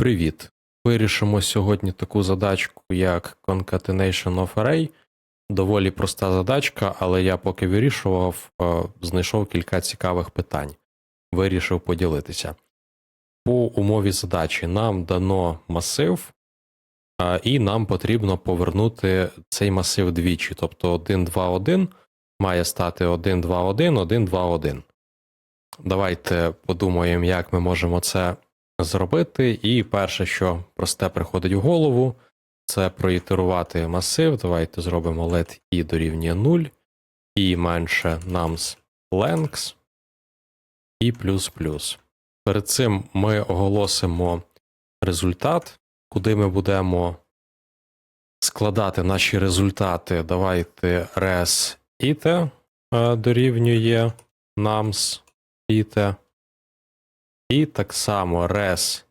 Привіт! Вирішимо сьогодні таку задачку, як Concatenation of Array. Доволі проста задачка, але я поки вирішував, е, знайшов кілька цікавих питань. Вирішив поділитися. По умові задачі нам дано масив, е, і нам потрібно повернути цей масив двічі. Тобто 1, 2, 1 має стати 1, 2, 1, 1, 2, 1. Давайте подумаємо, як ми можемо це зробити. І перше, що просте приходить в голову, це проітерувати масив. Давайте зробимо let i дорівнює 0, і менше nums length і плюс плюс. Перед цим ми оголосимо результат, куди ми будемо складати наші результати. Давайте res ite е, дорівнює nums ite. І так само res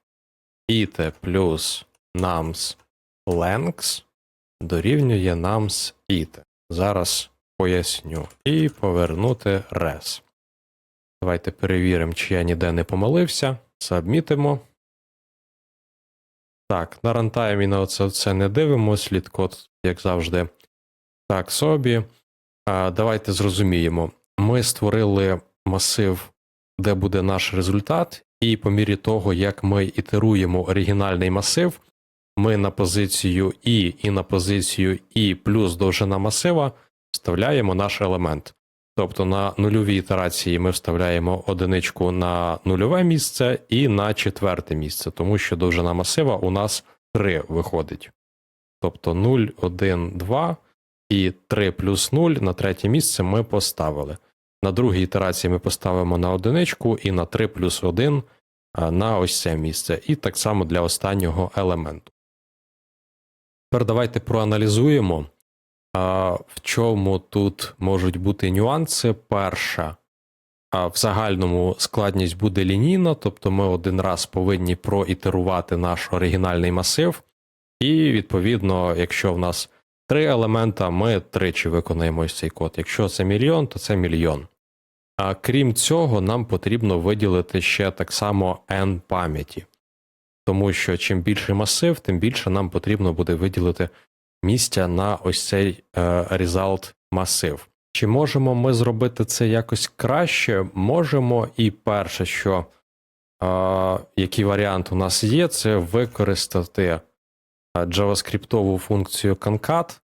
ite плюс nums length дорівнює nums ite. Зараз поясню. І повернути res. Давайте перевіримо, чи я ніде не помилився. Забмітимо. Так, на рантаймі на оце все не дивимося, слід код, як завжди, так собі. А, Давайте зрозуміємо. Ми створили масив, де буде наш результат, і по мірі того, як ми ітеруємо оригінальний масив, ми на позицію і і на позицію і плюс довжина масива вставляємо наш елемент. Тобто на нульовій ітерації ми вставляємо одиничку на нульове місце і на четверте місце, тому що довжина масива у нас 3 виходить. Тобто 0, 1, 2 і 3 плюс 0 на третє місце ми поставили. На другій ітерації ми поставимо на одиничку і на 3 плюс 1 на ось це місце. І так само для останнього елементу. Тепер давайте проаналізуємо, в чому тут можуть бути нюанси. Перша, в загальному складність буде лінійна, тобто ми один раз повинні проітерувати наш оригінальний масив, і, відповідно, якщо в нас три елемента, ми тричі виконаємо ось цей код. Якщо це мільйон, то це мільйон. А крім цього, нам потрібно виділити ще так само n пам'яті, тому що чим більший масив, тим більше нам потрібно буде виділити місця на ось цей е, result масив. Чи можемо ми зробити це якось краще? Можемо, і перше, що е, який варіант у нас є, це використати JavaScript функцію concat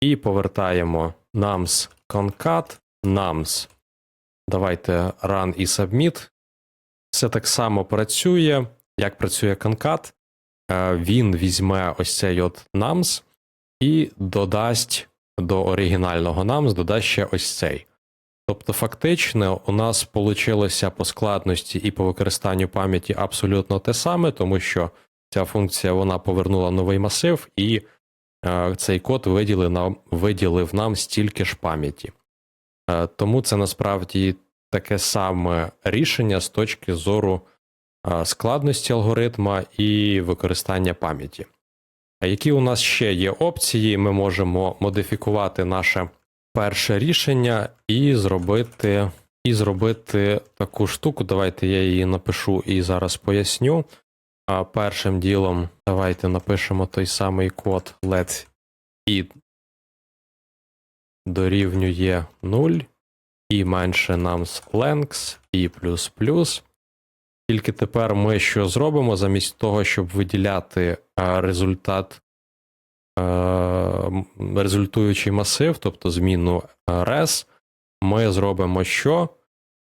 і повертаємо nums concat nums. Давайте run і submit. Все так само працює. Як працює concat, він візьме ось цей от nums і додасть до оригінального nums, додасть ще ось цей. Тобто, фактично, у нас вийшло по складності і по використанню пам'яті абсолютно те саме, тому що ця функція вона повернула новий масив, і е, цей код виділив нам, виділив нам стільки ж пам'яті. Е, тому це насправді таке саме рішення з точки зору е, складності алгоритма і використання пам'яті. Які у нас ще є опції? Ми можемо модифікувати наше перше рішення і зробити і зробити таку штуку. Давайте я її напишу і зараз поясню. А першим ділом давайте напишемо той самий код let it дорівнює 0 і менше нам length і плюс плюс. Тільки тепер ми що зробимо замість того, щоб виділяти результат, результуючий масив, тобто зміну res, ми зробимо що?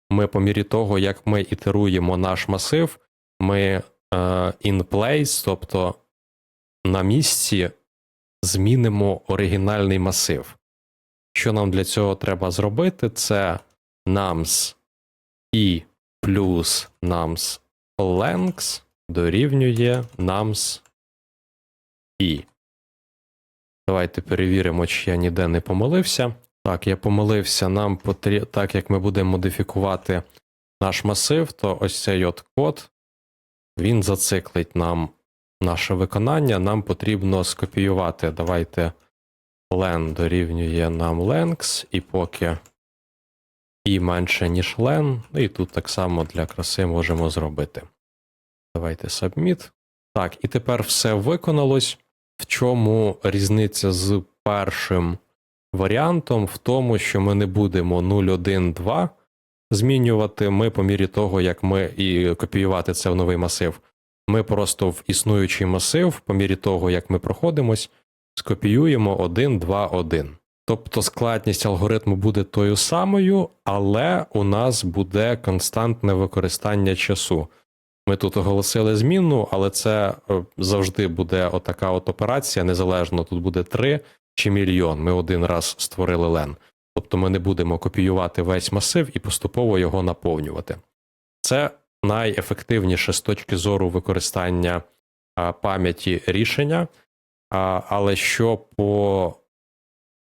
Ми по мірі того, як ми ітеруємо наш масив, ми in place, тобто на місці змінимо оригінальний масив. Що нам для цього треба зробити? Це nums і плюс nums length дорівнює nums і. Давайте перевіримо, чи я ніде не помилився. Так, я помилився. Нам потрібно, так як ми будемо модифікувати наш масив, то ось цей от код він зациклить нам наше виконання. Нам потрібно скопіювати. Давайте len дорівнює нам length, і поки і менше, ніж len. І тут так само для краси можемо зробити. Давайте submit. Так, і тепер все виконалось. В чому різниця з першим варіантом? В тому, що ми не будемо 0.1.2 змінювати. Ми по мірі того, як ми і копіювати це в новий масив. Ми просто в існуючий масив, по мірі того, як ми проходимось, скопіюємо 1, 2, 1. Тобто складність алгоритму буде тою самою, але у нас буде константне використання часу. Ми тут оголосили змінну, але це е, завжди буде отака от операція, незалежно тут буде 3 чи мільйон. Ми один раз створили лен. Тобто ми не будемо копіювати весь масив і поступово його наповнювати. Це найефективніше з точки зору використання пам'яті рішення. Але що по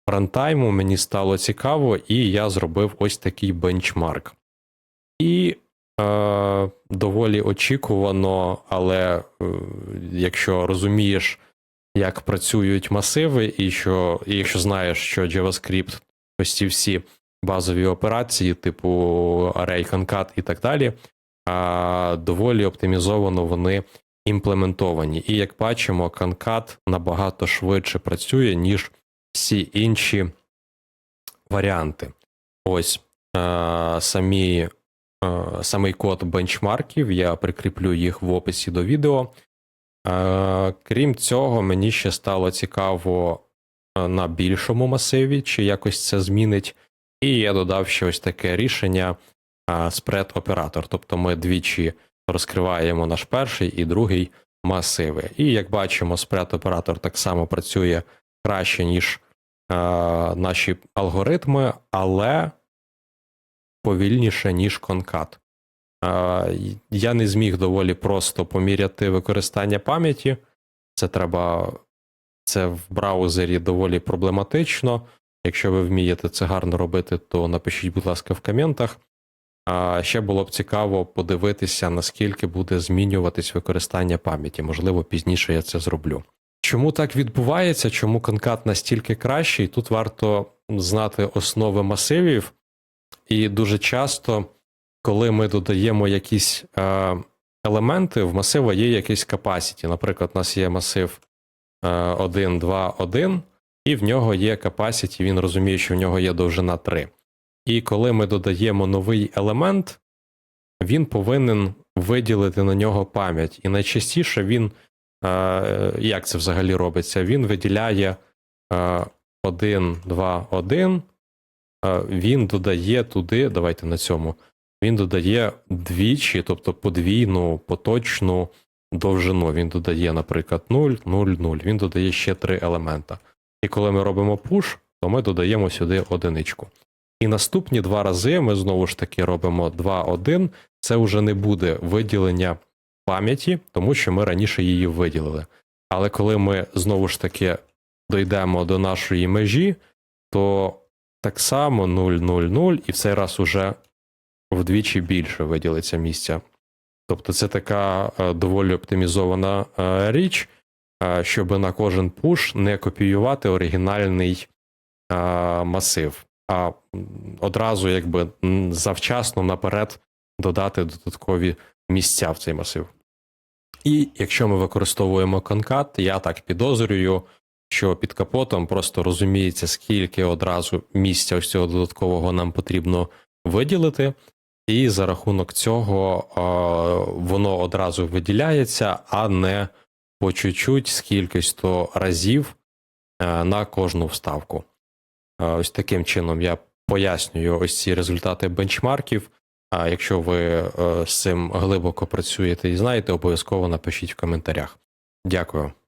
рантайму мені стало цікаво, і я зробив ось такий бенчмарк. І е, доволі очікувано, але е, якщо розумієш, як працюють масиви, і що, і якщо знаєш, що JavaScript, ось ці всі базові операції, типу array, concat і так далі, а, доволі оптимізовано вони імплементовані. І як бачимо, concat набагато швидше працює, ніж всі інші варіанти. Ось самі, самий код бенчмарків, я прикріплю їх в описі до відео. Крім цього, мені ще стало цікаво на більшому масиві, чи якось це змінить. І я додав ще ось таке рішення spread оператор. Тобто ми двічі розкриваємо наш перший і другий масиви. І як бачимо, spread оператор так само працює краще, ніж е, наші алгоритми, але повільніше, ніж конкат. Е, я не зміг доволі просто поміряти використання пам'яті. Це треба, це в браузері доволі проблематично. Якщо ви вмієте це гарно робити, то напишіть, будь ласка, в коментах. А ще було б цікаво подивитися, наскільки буде змінюватись використання пам'яті. Можливо, пізніше я це зроблю. Чому так відбувається? Чому конкат настільки кращий? Тут варто знати основи масивів, і дуже часто, коли ми додаємо якісь е, елементи, в масива є якийсь capacity. Наприклад, у нас є масив 1, 2, 1, і в нього є capacity, він розуміє, що в нього є довжина 3. І коли ми додаємо новий елемент, він повинен виділити на нього пам'ять. І найчастіше він, е, як це взагалі робиться, він виділяє 1, 2, 1, він додає туди, давайте на цьому, він додає двічі, тобто подвійну, поточну довжину. Він додає, наприклад, 0, 0, 0. Він додає ще три елемента. І коли ми робимо push, то ми додаємо сюди одиничку. І наступні два рази ми знову ж таки робимо 2-1. Це вже не буде виділення пам'яті, тому що ми раніше її виділили. Але коли ми знову ж таки дійдемо до нашої межі, то так само 0, 0, 0, і в цей раз уже вдвічі більше виділиться місця. Тобто це така е, доволі оптимізована е, річ, е, щоб на кожен пуш не копіювати оригінальний масив а одразу якби завчасно наперед додати додаткові місця в цей масив. І якщо ми використовуємо конкат, я так підозрюю, що під капотом просто розуміється, скільки одразу місця ось цього додаткового нам потрібно виділити, і за рахунок цього е, воно одразу виділяється, а не по чуть-чуть скількись то разів е, на кожну вставку. Ось таким чином я пояснюю ось ці результати бенчмарків. А якщо ви е, з цим глибоко працюєте і знаєте, обов'язково напишіть в коментарях. Дякую.